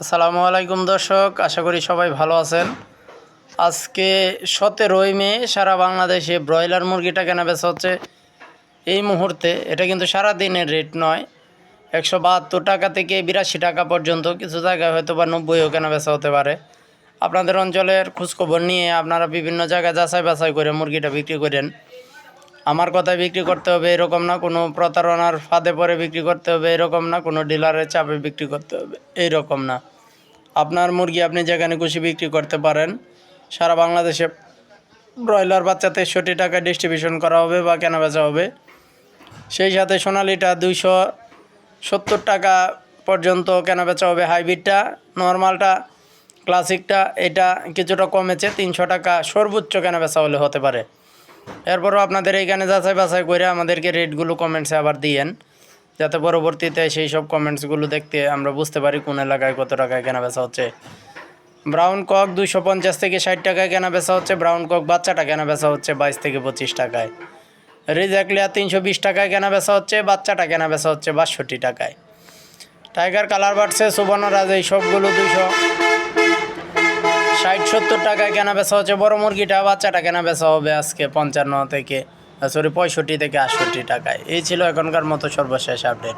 আসসালামু আলাইকুম দর্শক, আশা করি সবাই ভালো আছেন। আজকে সতেরোই মে, সারা বাংলাদেশে ব্রয়লার মুরগিটা কেনা বেচা হচ্ছে। এই মুহূর্তে এটা কিন্তু সারা দিনের রেট নয়, একশো বাহাত্তর টাকা থেকে বিরাশি টাকা পর্যন্ত, কিছু জায়গায় হয়তো বা নব্বইও কেনা বেচা হতে পারে। আপনাদের অঞ্চলের খোঁজখবর নিয়ে আপনারা বিভিন্ন জায়গায় যাচাই বাছাই করে মুরগিটা বিক্রি করেন। আমার কথায় বিক্রি করতে হবে এরকম না, কোনো প্রতারণার ফাঁদে পরে বিক্রি করতে হবে এরকম না, কোনো ডিলারের চাপে বিক্রি করতে হবে, এইরকম না। আপনার মুরগি আপনি যেখানে খুশি বিক্রি করতে পারেন, সারা বাংলাদেশে ব্রয়লার বাচ্চা তেষট্টি টাকা ডিস্ট্রিবিউশন করা হবে বা কেনা বেচা হবে। সেই সাথে সোনালিটা দুইশো সত্তর টাকা পর্যন্ত কেনা বেচা হবে হাইব্রিডটা, নর্মালটা, ক্লাসিকটা, এটা কিছুটা কমেছে, তিনশো টাকা সর্বোচ্চ কেনা বেচা হলে হতে পারে। এরপরও আপনাদের এইখানে যাচাই বাছাই করে আমাদেরকে রেটগুলো কমেন্টসে আবার দিয়েন, যাতে পরবর্তীতে সেই সব কমেন্টসগুলো দেখতে আমরা বুঝতে পারি কোন এলাকায় কত টাকায় কেনা বেচা হচ্ছে। ব্রাউন কক দুশো পঞ্চাশ থেকে ষাট টাকায় কেনা বেচা হচ্ছে, ব্রাউন কক বাচ্চাটা কেনা বেচা হচ্ছে বাইশ থেকে পঁচিশ টাকায়। রিজাকলিয়া তিনশো বিশ টাকায় কেনা বেচা হচ্ছে, বাচ্চাটা কেনা বেচা হচ্ছে বাষট্টি টাকায়। টাইগার কালার বাড়ছে সুবর্ণরাজ, এই সবগুলো দুশো সত্তর টাকায় কেনা বেচা হচ্ছে, বড় মুরগিটা, বাচ্চাটা কেনা বেচা হবে আজকে পঞ্চান্ন থেকে সরি পঁয়ষট্টি থেকে আটষট্টি টাকায়। এই ছিল এখনকার মতো সর্বশেষ আপডেট